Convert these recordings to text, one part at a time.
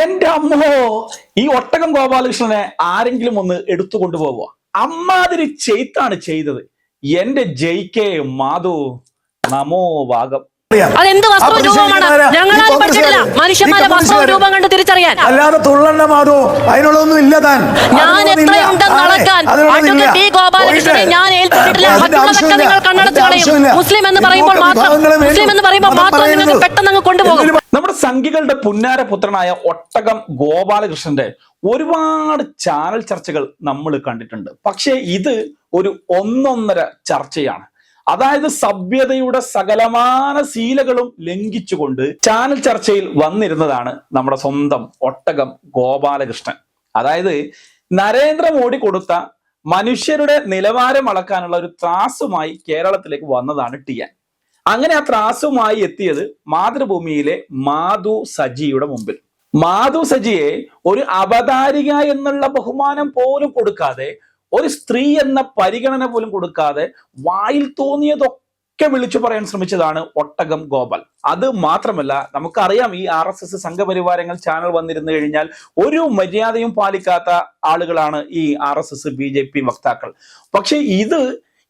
എന്റെ അമ്മോ ഈ ഒട്ടകം ഗോപാലകൃഷ്ണനെ ആരെങ്കിലും ഒന്ന് എടുത്തു കൊണ്ടുപോവുക അമ്മാതിരി ചെയ്ത്താണ് ചെയ്തത്. എന്റെ ജയിക്കേ മാധു നമോ വാഗം. അതെന്ത് വസ്തു രൂപമാണ്? പ്രതിഷേധിക്കുന്നവരാ. പറ്റില്ല മനുഷ്യന്മാരെ വസ്തു രൂപം കണ്ട് തിരിച്ചറിയാൻ. അല്ലാതെ തുള്ളണ്ണ മാധു അതിനുള്ളതൊന്നും ഇല്ല. താൻ ഞാൻ. എത്രയുണ്ടെന്ന് അളക്കാൻ ടി ഗോപാലകൃഷ്ണനെ ഞാൻ ഏൽപ്പിച്ചിട്ടില്ല. മറ്റുള്ളതൊക്കെ നിങ്ങൾ കണ്ണടച്ച് കളയും. മുസ്ലിം എന്ന് പറയുമ്പോൾ മാത്രം മുസ്ലിം എന്ന് പറയുമ്പോൾ മാത്രം നിങ്ങൾക്ക് പെട്ടെന്ന് അങ്ങ് കൊണ്ടുപോകും. നമ്മുടെ സംഘികളുടെ പുന്നാര പുത്രനായ ഒട്ടകം ഗോപാലകൃഷ്ണന്റെ ഒരുപാട് ചാനൽ ചർച്ചകൾ നമ്മൾ കണ്ടിട്ടുണ്ട്. പക്ഷേ ഇത് ഒരു ഒന്നൊന്നര ചർച്ചയാണ്. അതായത് സഭ്യതയുടെ സകലമാന ശീലകളും ലംഘിച്ചുകൊണ്ട് ചാനൽ ചർച്ചയിൽ വന്നിരുന്നതാണ് നമ്മുടെ സ്വന്തം ഒട്ടകം ഗോപാലകൃഷ്ണൻ. അതായത് നരേന്ദ്രമോദി കൊടുത്ത മനുഷ്യരുടെ നിലവാരം അളക്കാനുള്ള ഒരു ത്രാസുമായി കേരളത്തിലേക്ക് വന്നതാണ് ടിയാൻ അങ്ങനെ ആ ത്രാസുമായി എത്തിയത് മാതൃഭൂമിയിലെ മാധു സജിയുടെ മുമ്പിൽ. മാധു സജിയെ ഒരു അവതാരിക എന്നുള്ള ബഹുമാനം പോലും കൊടുക്കാതെ ഒരു സ്ത്രീ എന്ന പരിഗണന പോലും കൊടുക്കാതെ വായിൽ തോന്നിയതൊക്കെ വിളിച്ചു പറയാൻ ശ്രമിച്ചതാണ് ഒട്ടകം ഗോപാൽ. അത് മാത്രമല്ല നമുക്കറിയാം ഈ ആർ എസ് എസ് സംഘപരിവാരങ്ങൾ ചാനൽ വന്നിരുന്നു കഴിഞ്ഞാൽ ഒരു മര്യാദയും പാലിക്കാത്ത ആളുകളാണ് ഈ R S S B J P വക്താക്കൾ. പക്ഷെ ഇത്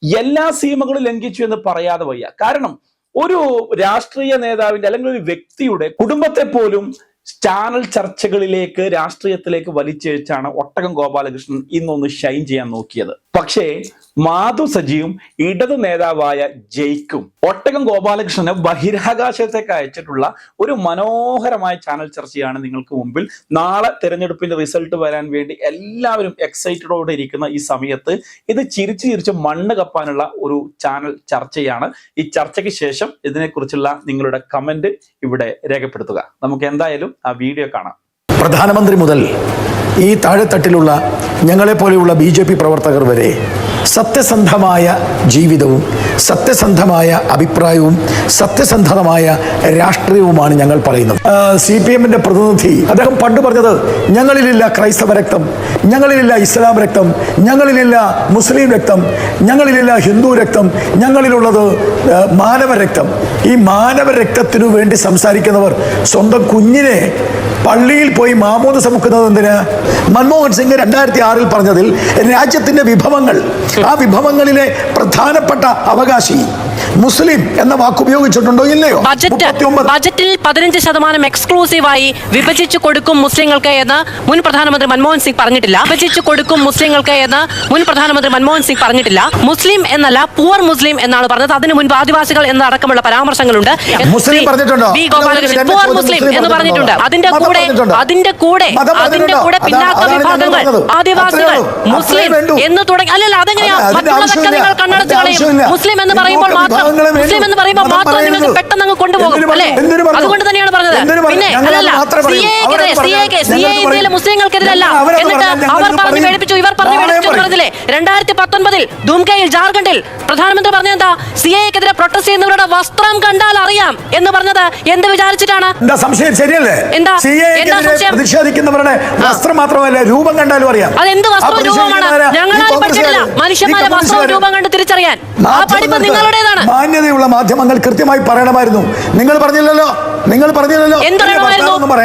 എല്ലാ സീമകളും ലംഘിച്ചു എന്ന് പറയാതെ വയ്യ. കാരണം ഒരു രാഷ്ട്രീയ നേതാവിന്റെ അല്ലെങ്കിൽ ഒരു വ്യക്തിയുടെ കുടുംബത്തെ പോലും ചാനൽ ചർച്ചകളിലേക്ക് രാഷ്ട്രീയത്തിലേക്ക് വലിച്ചഴിച്ചാണ് ഒട്ടകം ഗോപാലകൃഷ്ണൻ ഇന്നൊന്ന് ഷൈൻ ചെയ്യാൻ നോക്കിയത്. പക്ഷേ മാധു സജിയും ഇടതു നേതാവായ ജയ്ക്കും ഒട്ടകം ഗോപാലകൃഷ്ണനെ ബഹിരാകാശത്തേക്ക് അയച്ചിട്ടുള്ള ഒരു മനോഹരമായ ചാനൽ ചർച്ചയാണ് നിങ്ങൾക്ക് മുമ്പിൽ. നാളെ തെരഞ്ഞെടുപ്പിന്റെ റിസൾട്ട് വരാൻ വേണ്ടി എല്ലാവരും എക്സൈറ്റഡോടെ ഇരിക്കുന്ന ഈ സമയത്ത് ഇത് ചിരിച്ചു ചിരിച്ച് മണ്ണ് കപ്പാനുള്ള ഒരു ചാനൽ ചർച്ചയാണ്. ഈ ചർച്ചയ്ക്ക് ശേഷം ഇതിനെക്കുറിച്ചുള്ള നിങ്ങളുടെ കമന്റ് ഇവിടെ രേഖപ്പെടുത്തുക. നമുക്ക് എന്തായാലും ആ വീഡിയോ കാണാം. പ്രധാനമന്ത്രി മുതൽ ഈ താഴെത്തട്ടിലുള്ള ഞങ്ങളെപ്പോലെയുള്ള ബി ജെ പി പ്രവർത്തകർ വരെ സത്യസന്ധമായ ജീവിതവും സത്യസന്ധമായ അഭിപ്രായവും സത്യസന്ധമായ രാഷ്ട്രീയവുമാണ് ഞങ്ങൾ പറയുന്നത്. സി പി എമ്മിന്റെ പ്രതിനിധി അദ്ദേഹം പണ്ട് പറഞ്ഞത് ഞങ്ങളിലില്ല ക്രൈസ്തവ രക്തം ഞങ്ങളിലില്ല ഇസ്ലാം രക്തം ഞങ്ങളിലില്ല മുസ്ലിം രക്തം ഞങ്ങളിലില്ല ഹിന്ദു രക്തം ഞങ്ങളിലുള്ളത് മാനവ രക്തം. ഈ മാനവ രക്തത്തിനു വേണ്ടി സംസാരിക്കുന്നവർ സ്വന്തം കുഞ്ഞിനെ പള്ളിയിൽ പോയി മാമോദ സമുക്കുന്നത് എന്തിന്? മൻമോഹൻ സിംഗ് രണ്ടായിരത്തി ആറിൽ പറഞ്ഞതിൽ രാജ്യത്തിന്റെ വിഭവങ്ങൾ ആ വിഭവങ്ങളിലെ പ്രധാനപ്പെട്ട അവകാശി മുസ്ലിം എന്ന വാക്ക് ഉപയോഗിച്ചിട്ടുണ്ടോ ഇല്ലയോ? ബജറ്റ് ബജറ്റിൽ പതിനഞ്ച് ശതമാനം എക്സ്ക്ലൂസീവായി വിഭജിച്ചു കൊടുക്കും മുസ്ലിങ്ങൾക്ക് എന്ന് മുൻ പ്രധാനമന്ത്രി മൻമോഹൻ സിംഗ് പറഞ്ഞിട്ടില്ല. വിഭജിച്ചു കൊടുക്കും മുസ്ലിങ്ങൾക്ക് എന്ന് മുൻ പ്രധാനമന്ത്രി മൻമോഹൻ സിംഗ് പറഞ്ഞിട്ടില്ല. മുസ്ലിം എന്നല്ല പൂർ മുസ്ലിം എന്നാണ് പറഞ്ഞത്. അതിന് മുൻപ് ആദിവാസികൾ എന്നടക്കമുള്ള പരാമർശങ്ങളുണ്ട്. മുസ്ലിം പറഞ്ഞിട്ടുണ്ടോ? മുസ്ലിം എന്ന് പറഞ്ഞിട്ടുണ്ട്. അതിന്റെ കൂടെ അതിന്റെ കൂടെ അതിന്റെ കൂടെ പിന്നാക്ക വിഭാഗങ്ങൾ ആദിവാസികൾ മുസ്ലിം എന്ന് തുടങ്ങി അല്ലല്ല അതെങ്ങനെയാ? മറ്റുള്ളതൊക്കെ നിങ്ങൾ കണ്ണടച്ച് കളയും മുസ്ലിം എന്ന് പറയുമ്പോൾ മാത്രം മുസ്ലിം എന്ന് പറയുമ്പോൾ മാത്രം നിങ്ങൾക്ക് പെട്ടെന്ന് അങ്ങ് കൊണ്ടുപോകും അല്ലേ? അതുകൊണ്ട് തന്നെയാണ് പറഞ്ഞത്? പിന്നെ ഇന്ത്യയിലെ മുസ്ലിങ്ങൾക്കെതിരല്ല. എന്നിട്ട് അവർ പറഞ്ഞു. പേടിപ്പിച്ചു ഇവർ പറഞ്ഞു പേടിപ്പിച്ചു. പറഞ്ഞില്ലേ രണ്ടായിരത്തി പത്തൊൻപതിൽ ധൂംകയിൽ ജാർഖണ്ഡിൽ പ്രധാനമന്ത്രി പറഞ്ഞെന്താ സിഎക്കെതിരെ പ്രൊട്ടസ്റ്റ് ചെയ്യുന്നവരുടെ വസ്ത്രം കണ്ടാൽ അറിയാം എന്ന് പറഞ്ഞത് എന്ത് വിചാരിച്ചിട്ടാണ്? എന്താ സംശയം? ശരിയല്ലേ? എന്താ? സി പ്രതിഷേധിക്കുന്നവരുടെ വസ്ത്രം മാത്രമല്ല രൂപം കണ്ടാലും അറിയാം. അതെന്ത് വസ്ത്രവും രൂപമാണ്? പഠിച്ചിട്ടില്ല കോൺഗ്രസ്സുകാര്, മനുഷ്യന്മാരെ വസ്ത്രവും രൂപം കണ്ട് തിരിച്ചറിയാൻ. ആ പഠിപ്പ് നിങ്ങളുടേതാണ്. മാന്യതയുള്ള മാധ്യമങ്ങൾ കൃത്യമായി പറയണമായിരുന്നു നിങ്ങൾ പറഞ്ഞില്ലല്ലോ നിങ്ങൾ പറഞ്ഞില്ലല്ലോ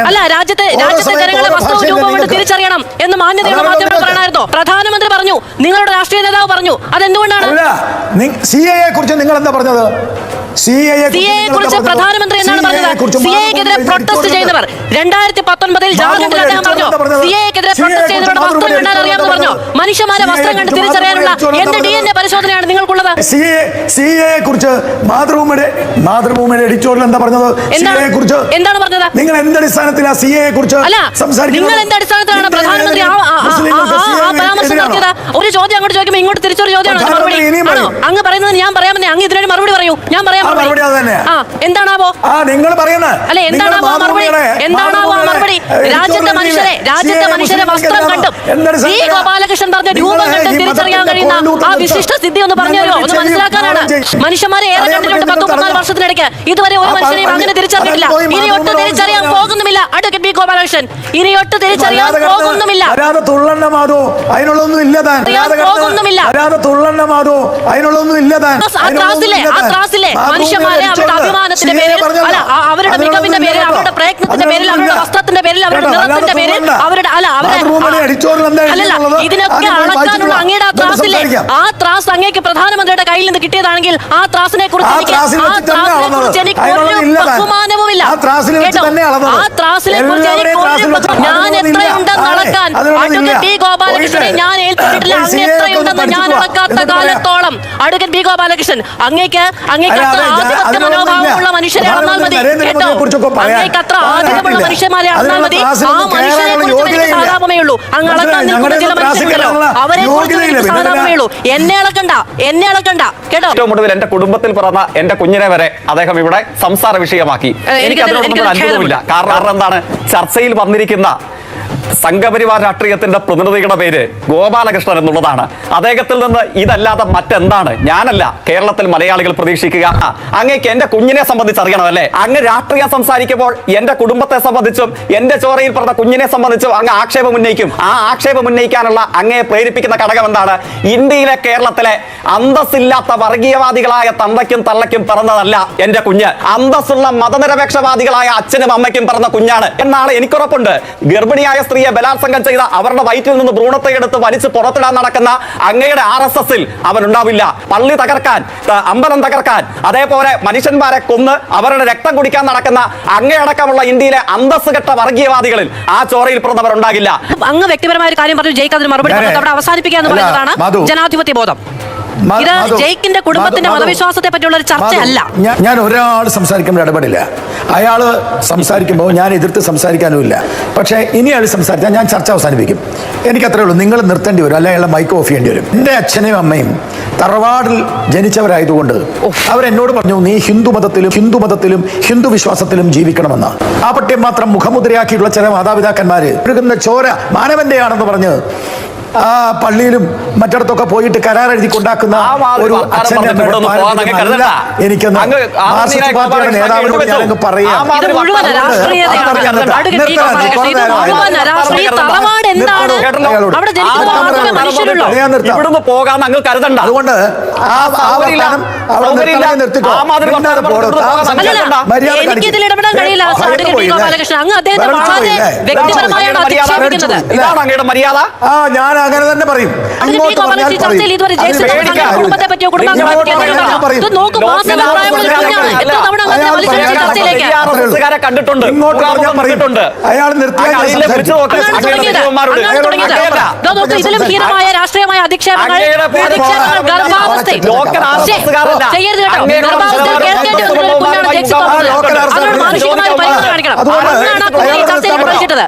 അല്ല രാജ്യത്തെ രാജ്യത്തെ ജനങ്ങളെ ഓരോ വസ്ത്രവും ഭാഷയല്ലേ രൂപം കൊണ്ട് നിങ്ങൾക്ക്? തിരിച്ചറിയണം എന്ന് മാന്യതയുള്ള മാധ്യമങ്ങൾ നിങ്ങൾക്ക്. പറയണമായിരുന്നോ പ്രധാനമന്ത്രി പറഞ്ഞു നിങ്ങളുടെ രാഷ്ട്രീയ നേതാവ് പറഞ്ഞു അതെന്തുകൊണ്ടാണ് സി എ കുറിച്ച് നിങ്ങൾ എന്താ പറഞ്ഞത് കുറിച്ച് പ്രധാനമന്ത്രി എന്നാണ് പറഞ്ഞത് പ്രൊട്ടസ്റ്റ് ചെയ്യുന്നവർ രണ്ടായിരത്തി പത്തൊൻപതിൽ ജാർഖണ്ഡിൽ അദ്ദേഹം പറഞ്ഞു പ്രൊട്ടസ്റ്റ് ചെയ്യുന്നവരുടെ വസ്ത്രം കണ്ടാൽ അറിയാമെന്ന് പറഞ്ഞു മനുഷ്യന്മാരെ വസ്ത്രം കണ്ട് തിരിച്ചറിയാനുള്ള എന്ത് ഡി എൻ എ പരിശോധനയാണ് നിങ്ങൾക്കുള്ളത് സി എ കുറിച്ച് മാതൃഭൂമിയുടെ മാതൃഭൂമിയുടെ എഡിറ്റോറിയൽ എന്താ പറഞ്ഞത് കുറിച്ച് എന്താണ് പറഞ്ഞത് നിങ്ങൾ എന്തടിസ്ഥാനത്തിലാ സി എ കുറിച്ച് അല്ല നിങ്ങൾ എന്ത് അടിസ്ഥാനത്തിലാണ് പ്രധാനമന്ത്രി ആ- ആ- എതിരാണോ? നടത്തിയത് ഒരു ചോദ്യം അങ്ങോട്ട് ചോദിക്കുമ്പോൾ ഇങ്ങോട്ട് തിരിച്ചൊരു ചോദ്യമാണ് മറുപടി. ആണോ? അങ്ങ് പറയുന്നത് ഞാൻ പറയാമെന്നേ അങ്ങ് ഇതിനൊരു മറുപടി പറയൂ. ഞാൻ പറയാം മറുപടി. ആ എന്താണാവോ? നിങ്ങൾ പറയുന്നത്. അല്ല എന്താണാവോ മറുപടി? എന്താണാവോ മറുപടി? രാജ്യത്തെ മനുഷ്യരെ രാജ്യത്തെ മനുഷ്യരെ വസ്ത്രം കണ്ടും. ഈ ഗോപാലകൃഷ്ണൻ പറഞ്ഞ രൂപം കണ്ട് തിരിച്ചറിയാൻ കഴിയുന്ന ആ വിശിഷ്ട സിദ്ധി ഒന്ന് പറഞ്ഞു തരുമോ? ഒന്ന് മനസ്സിലാക്കാനാണ്. മനുഷ്യന്മാരെ ഏറെ കണ്ടിട്ടുണ്ട് പത്ത് മുപ്പത്തിനാല് വർഷത്തിനിടയ്ക്ക്. ഇതുവരെ ഒരു മനുഷ്യനെയും അങ്ങനെ തിരിച്ചറിഞ്ഞിട്ടില്ല. ഇനി ഒട്ട് തിരിച്ചറിയാൻ പോകുന്നുമില്ല. ബി ഗോപാലകൃഷ്ണൻ. ഇനി ഒട്ട് തിരിച്ചറിയാൻ പോകുന്നുമില്ല. അതിനുള്ളൊന്നും ഇല്ല താൻ. അല്ലാതെ കിടന്ന് അല്ലാതെ തുള്ളണ്ണ മാധു അതിനുള്ളൊന്നും ഇല്ല താൻ. ആ ത്രാസിലെ ആ ത്രാസിലെ മനുഷ്യന്മാരെ അവരുടെ അഭിമാനത്തിന്റെ പേരിൽ അവരുടെ മികവിന്റെ പേരിൽ അവരുടെ പ്രയത്നത്തിന്റെ പേരിൽ അവരുടെ വസ്ത്രത്തിന്റെ പേരിൽ അവരുടെ നിറത്തിന്റെ പേരിൽ അവരുടെ അല്ല ഇതിനൊക്കെ അളക്കാനുള്ള അങ്ങയുടെ ആ ത്രാസില്ലേ ആ ത്രാസ് അങ്ങേക്ക് പ്രധാനമന്ത്രിയുടെ കയ്യിൽ നിന്ന് കിട്ടിയതാണെങ്കിൽ ആ ത്രാസിനെ കുറിച്ച് എനിക്ക് ബഹുമാനവുമില്ല. ആ ത്രാസിനെ കുറിച്ച് എനിക്ക് ത്രാസിൽ ഒരു വെച്ച് ബഹു- ഞാൻ അതിനുള്ളത് ഇല്ല. എത്രയുണ്ടെന്ന് അതെ, അളക്കാൻ അതിനുള്ളത് അഡ്വക്കേറ്റ് ഇല്ല. ബി ഗോപാലകൃഷ്ണനെ പോയിട്ട് ഞാൻ ഏൽപ്പിച്ചിട്ടില്ല പോയി അങ്ങ് എത്രയുണ്ടെന്ന് ഞാൻ അളക്കാത്ത കാലത്തോളം അഡ്വക്കേറ്റ് ബി ഗോപാലകൃഷ്ണൻ അങ്ങേക്ക് അങ്ങേക്ക് അത്ര ആധിപത്യ മനോഭാവമുള്ള മനുഷ്യരെ അളന്നാൽ മതി. കേട്ടോ അങ്ങേക്ക് അത്ര ആധിപത്യമുള്ള മനുഷ്യന്മാരെ അളന്നാൽ മതി. ആ മനുഷ്യരെ കുറിച്ച് എനിക്ക്. സാധാരണമേ ഉള്ളൂ. അങ്ങ് അളക്കാൻ നിൽക്കുന്ന ചില മനുഷ്യരുണ്ടല്ലോ അവരെ കുറിച്ച്. സാധാരണമേ ഉള്ളൂ. എന്നെ അളക്കണ്ട എന്നെ അളക്കണ്ട കേട്ടോ? ഏറ്റവും ഒടുവിൽ എന്റെ കുടുംബത്തിൽ പിറന്ന എന്റെ കുഞ്ഞിനെ വരെ അദ്ദേഹം ഇവിടെ സംസാര വിഷയമാക്കി. എനിക്ക് അതിനോടൊന്നും അത്ഭുതമില്ല കാരണം കാരണം എന്താണ്? ചർച്ചയിൽ വന്നിരിക്കുന്ന സംഘപരിവാർ രാഷ്ട്രീയത്തിന്റെ പ്രതിനിധിയുടെ പേര് ഗോപാലകൃഷ്ണൻ എന്നുള്ളതാണ്. അദ്ദേഹത്തിൽ നിന്ന് ഇതല്ലാതെ മറ്റെന്താണ്? ഞാനല്ല. കേരളത്തിൽ മലയാളികൾ പ്രതീക്ഷിക്കുക. അങ്ങേക്ക് എന്റെ കുഞ്ഞിനെ സംബന്ധിച്ച് അറിയണം അറിയണമല്ലേ? അങ്ങ് രാഷ്ട്രീയം സംസാരിക്കുമ്പോൾ എന്റെ കുടുംബത്തെ സംബന്ധിച്ചും എന്റെ ചോരയിൽ പറഞ്ഞ കുഞ്ഞിനെ സംബന്ധിച്ചും അങ്ങ് ആക്ഷേപം ഉന്നയിക്കും. ആ ആക്ഷേപം ഉന്നയിക്കാനുള്ള അങ്ങയെ പ്രേരിപ്പിക്കുന്ന ഘടകം എന്താണ്? ഇന്ത്യയിലെ കേരളത്തിലെ അന്തസ്സില്ലാത്ത വർഗീയവാദികളായ തന്തയ്ക്കും തള്ളയ്ക്കും പറഞ്ഞതല്ല എന്റെ കുഞ്ഞ്. അന്തസ്സുള്ള മതനിരപേക്ഷവാദികളായ അച്ഛനും അമ്മയ്ക്കും പറഞ്ഞ കുഞ്ഞാണ്. എന്നാണ് എനിക്കുറപ്പുണ്ട്. ഗർഭിണിയായ സ്ത്രീയെ ബലാത്സംഗം ചെയ്ത അവരുടെ വയറ്റിൽ നിന്ന് ഭ്രൂണത്തെ എടുത്ത് വലിച്ചു പുറത്തിടാൻ നടക്കുന്ന അങ്ങയുടെ ആർ എസ് എസിൽ അവൻ ഉണ്ടാവില്ല. പള്ളി തകർക്കാൻ അമ്പലം തകർക്കാൻ അതേപോലെ മനുഷ്യന്മാരെ കൊന്ന് അവരുടെ രക്തം കുടിക്കാൻ നടക്കുന്ന അങ്ങയടക്കമുള്ള ഇന്ത്യയിലെ അന്തസ് ഘട്ട വർഗീയവാദികളിൽ ആ ചോരയിൽ പിറന്നവരുണ്ടാകില്ല അങ്ങ് വ്യക്തിപരമായ ഒരു കാര്യം പറഞ്ഞു ജയിക്ക് മറുപടി അവിടെ അവസാനിപ്പിക്കാന്ന് അല്ല, പറയുന്നതാണ് ജനാധിപത്യ ബോധം. ഇത് ജയിക്കിന്റെ കുടുംബത്തിന്റെ. മതവിശ്വാസത്തെ പറ്റിയുള്ള ഒരു ചർച്ചയല്ല. ഞാൻ- ഒരാൾ സംസാരിക്കുമ്പോൾ ഇടപെടില്ല. അയാൾ സംസാരിക്കുമ്പോൾ ഞാൻ എതിർത്ത് സംസാരിക്കാനുമില്ല പക്ഷേ ഇനി അയാൾ സംസാരിച്ചാൽ ഞാൻ ചർച്ച അവസാനിപ്പിക്കും. എനിക്ക് അത്രേ ഉള്ളൂ. നിങ്ങൾ നിർത്തേണ്ടി വരും. അല്ലെങ്കിൽ അയാളെ മൈക്ക് ഓഫ് ചെയ്യേണ്ടി വരും. എന്റെ അച്ഛനെയും അമ്മയും തറവാടിൽ ജനിച്ചവരായതുകൊണ്ട് അവരെന്നോട് പറഞ്ഞു നീ ഹിന്ദു മതത്തിലും ഹിന്ദു മതത്തിലും ഹിന്ദു വിശ്വാസത്തിലും ജീവിക്കണമെന്ന്. ആ പട്ടിയം മാത്രം മുഖമുദ്രയാക്കിയിട്ടുള്ള ചില മാതാപിതാക്കന്മാര് ഒഴുകുന്ന ചോര മാനവന്റെയാണെന്ന് പറഞ്ഞ് ആ പള്ളിയിലും മറ്റിടത്തൊക്കെ പോയിട്ട് കരാർ എഴുതി കൊണ്ടാക്കുന്ന ഒരു അച്ഛനെ അച്ഛന്റെ. എനിക്കെന്ന് മാർക്സിസ്റ്റ് പാർട്ടിയുടെ നേതാവിനോട്. ഞാനങ്ങ് പറയാം നിർത്താം. നിർത്താം. നിർത്താം. എന്താണ് നിർത്താം. അവിടെ ജനിക്കുന്ന ആ മാത്രമേ നിർത്താം. മനുഷ്യരുള്ളൂ ഞാൻ ഇവിടുന്ന് പോകാൻ അങ്ങ് കരുതണ്ട അതുകൊണ്ട്. മര്യാദ എനിക്ക് കാണിക്ക്. ഇതിൽ ഇടപെടാൻ കഴിയില്ല ഏ, സാർ ഭയന്ന് കെ. പോയില്ലേ? ഗോപാലകൃഷ്ണൻ അങ്ങ് അദ്ദേഹത്തെ വളരെ വ്യക്തിപരമായാണ് മര്യാദ അധിക്ഷേപിക്കുന്നത് ഇതാണ് അങ്ങയുടെ മര്യാദ ആ ഞാൻ അങ്ങനെ തന്നെ പറയും ചർച്ചയിൽ ഇതുവരെ. കുടുംബത്തെ പറ്റിയോ കുടുംബാംഗങ്ങളെ പറ്റിയോ നോക്കൂ പ്രായമുള്ള. കുഞ്ഞാണ് എത്ര തവണ അങ്ങനെ വലിച്ചു ചർച്ചയിലേക്ക്. കണ്ടിട്ടുണ്ട് ഇങ്ങോട്ട് അയാൾ നിർത്തിയാൽ നോക്കൂ ഇതിലും ഹീനമായ രാഷ്ട്രീയമായ അധിക്ഷേപങ്ങൾ. ചെയ്യരുത് കേട്ടോ. അങ്ങയുടെ ഗർഭാവസ്ഥയിൽ കേൾക്കേണ്ടി വന്ന ഒരു കുഞ്ഞാണ് ജയിച്ചു ആ, തോന്നുന്നത് ലോക്കൽ ആർ.എസ്. അതിനോട് മാനുഷികമായ പരിഗണന കാണിക്കണം അതുകൊണ്ടാണ് ആ കുഞ്ഞിനെ ചർച്ചയിൽ നിർത്താൻ വിളിച്ചിട്ടത്